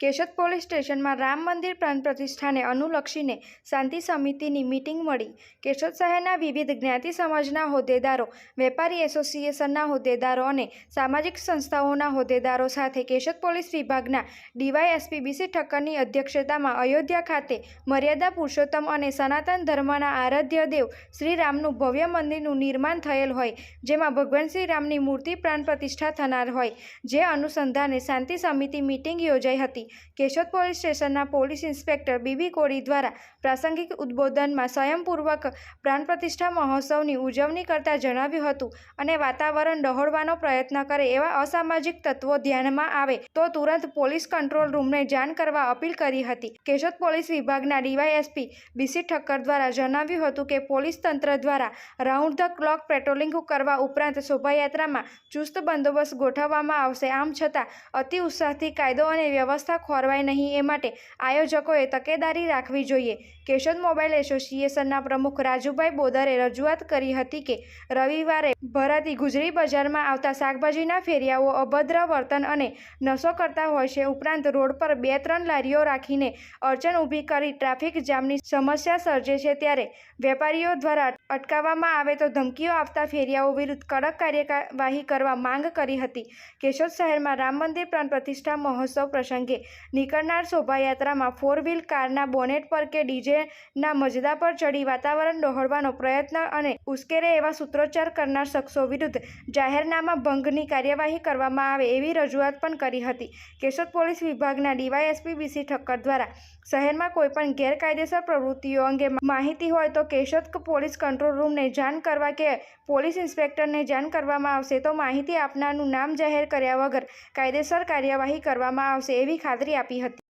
Keshod police સ્ટેશનમાં રામ મંદિર પ્રાણ પ્રતિષ્ઠાને અનુલક્ષીને શાંતિ સમિતિની મિટિંગ મળી. કેશોદ શહેરના વિવિધ જ્ઞાતિ સમાજના હોદ્દેદારો, વેપારી એસોસિએશનના હોદ્દેદારો અને સામાજિક સંસ્થાઓના હોદ્દેદારો સાથે કેશોદ પોલીસ વિભાગના ડીવાયએસપી બીસી ઠક્કરની અધ્યક્ષતામાં અયોધ્યા ખાતે મર્યાદા પુરુષોત્તમ અને સનાતન ધર્મના આરાધ્ય દેવ શ્રી રામનું ભવ્ય મંદિરનું નિર્માણ થયેલ હોય, જેમાં ભગવાન શ્રી રામની મૂર્તિ પ્રાણ પ્રતિષ્ઠા થનાર હોય, જે અનુસંધાને શાંતિ સમિતિ મિટિંગ યોજાઈ હતી. કેશોદ પોલીસ સ્ટેશનના police inspector B B Kodi દ્વારા પ્રાસંગિક ઉદ્બોધનમાં સ્વયંપૂર્વક પ્રાણ પ્રતિષ્ઠા મહોત્સવની ઉજવણી કરતા જણાવ્યું હતું અને વાતાવરણ ડહોળવાનો પ્રયત્ન કરે એવા અસામાજિક તત્વો ધ્યાનમાં આવે તો તુરંત પોલીસ કંટ્રોલ રૂમને જાણ કરવા અપીલ કરી હતી. કેશોદ પોલીસ વિભાગના ડીવાયએસપી બીસી ઠક્કર દ્વારા જણાવ્યું હતું કે પોલીસ તંત્ર દ્વારા રાઉન્ડ ધ ક્લોક પેટ્રોલિંગ કરવા ઉપરાંત શોભાયાત્રામાં ચુસ્ત બંદોબસ્ત ગોઠવવામાં આવશે. આમ છતાં અતિ ઉત્સાહથી કાયદો અને વ્યવસ્થા ખોરવાય નહીં એ માટે આયોજકોએ તકેદારી રાખવી જોઈએ. કેશોદ મોબાઈલ એસોસિએશનના પ્રમુખ રાજુભાઈ બોદરે રજૂઆત કરી હતી કે રવિવારે ભરાતી ગુજરી બજારમાં આવતા શાકભાજીના ફેરિયાઓ અભદ્ર વર્તન અને નશો કરતા હોય છે. ઉપરાંત રોડ પર બે ત્રણ લારીઓ રાખીને અડચણ ઊભી કરી ટ્રાફિક જામની સમસ્યા સર્જે છે ત્યારે વેપારીઓ દ્વારા અટકાવવામાં આવે તો ધમકીઓ આપતા ફેરિયાઓ વિરુદ્ધ કડક કાર્યવાહી કરવા માંગ કરી હતી. કેશોદ શહેરમાં રામ મંદિર પ્રાણ પ્રતિષ્ઠા મહોત્સવ પ્રસંગે નીકળનાર શોભાયાત્રામાં ફોર વ્હીલ કારના બોનેટ પર કે ડીજેના મજદા પર ચડી વાતાવરણ ડહોળવાનો પ્રયત્ન અને ઉશ્કેરે એવા સૂત્રોચ્ચાર કરનાર શખ્સો વિરુદ્ધ જાહેરનામા ભંગની કાર્યવાહી કરવામાં આવે એવી રજૂઆત પણ કરી હતી. કેશોદ પોલીસ વિભાગના ડીવાયએસપી બીસી ઠક્કર દ્વારા શહેરમાં કોઈપણ ગેરકાયદેસર પ્રવૃત્તિઓ અંગે માહિતી હોય તો કેશોદ પોલીસ કંટ્રોલ રૂમને જાણ કરવા કે પોલીસ ઇન્સ્પેક્ટરને જાણ કરવામાં આવશે તો માહિતી આપનારનું નામ જાહેર કર્યા વગર કાયદેસર કાર્યવાહી કરવામાં આવશે એવી ખાતરી આપી હતી.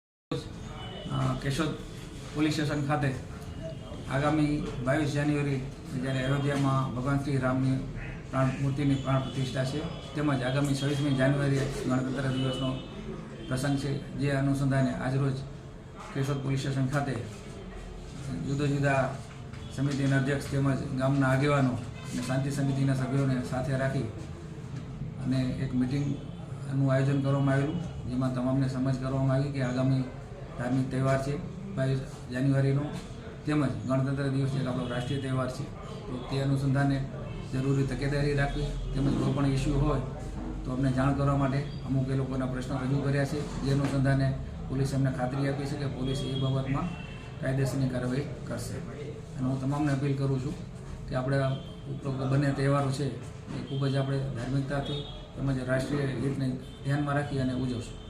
કેશોદ પોલીસ સ્ટેશન ખાતે આગામી બાવીસ જાન્યુઆરી જ્યારે અયોધ્યામાં ભગવાન શ્રી રામની પ્રાણ મૂર્તિની પ્રાણ પ્રતિષ્ઠા છે, તેમજ આગામી છવ્વીસમી જાન્યુઆરીએ ગણતંત્ર દિવસનો પ્રસંગ છે, જે અનુસંધાને આજરોજ કેશોદ પોલીસ સ્ટેશન ખાતે જુદા જુદા સમિતિના અધ્યક્ષ તેમજ ગામના આગેવાનો અને શાંતિ સમિતિના સભ્યોને સાથે રાખી અને એક મિટિંગનું આયોજન કરવામાં આવેલું. જેમાં તમામને સમજ કરવામાં આવી કે આગામી ધાર્મિક તહેવાર છે બાવીસ જાન્યુઆરીનો. તેમજ ગણતંત્ર દિવસ એક આપણો રાષ્ટ્રીય તહેવાર છે. તો તે અનુસંધાને જરૂરી તકેદારી રાખવી, તેમજ કોઈ પણ ઇસ્યુ હોય તો અમને જાણ કરવા માટે અમુક એ લોકોના પ્રશ્નો રજૂ કર્યા છે. જે અનુસંધાને પોલીસ અમને ખાતરી આપી છે કે પોલીસ એ બાબતમાં કાયદેસરની કાર્યવાહી કરશે. અને હું તમામને અપીલ કરું છું કે આપણે ઉપરોક્ત બંને તહેવારો છે, એ ખૂબ જ આપણે ધાર્મિકતાથી તેમજ રાષ્ટ્રીય હિતને ધ્યાનમાં રાખી અને ઉજવશું.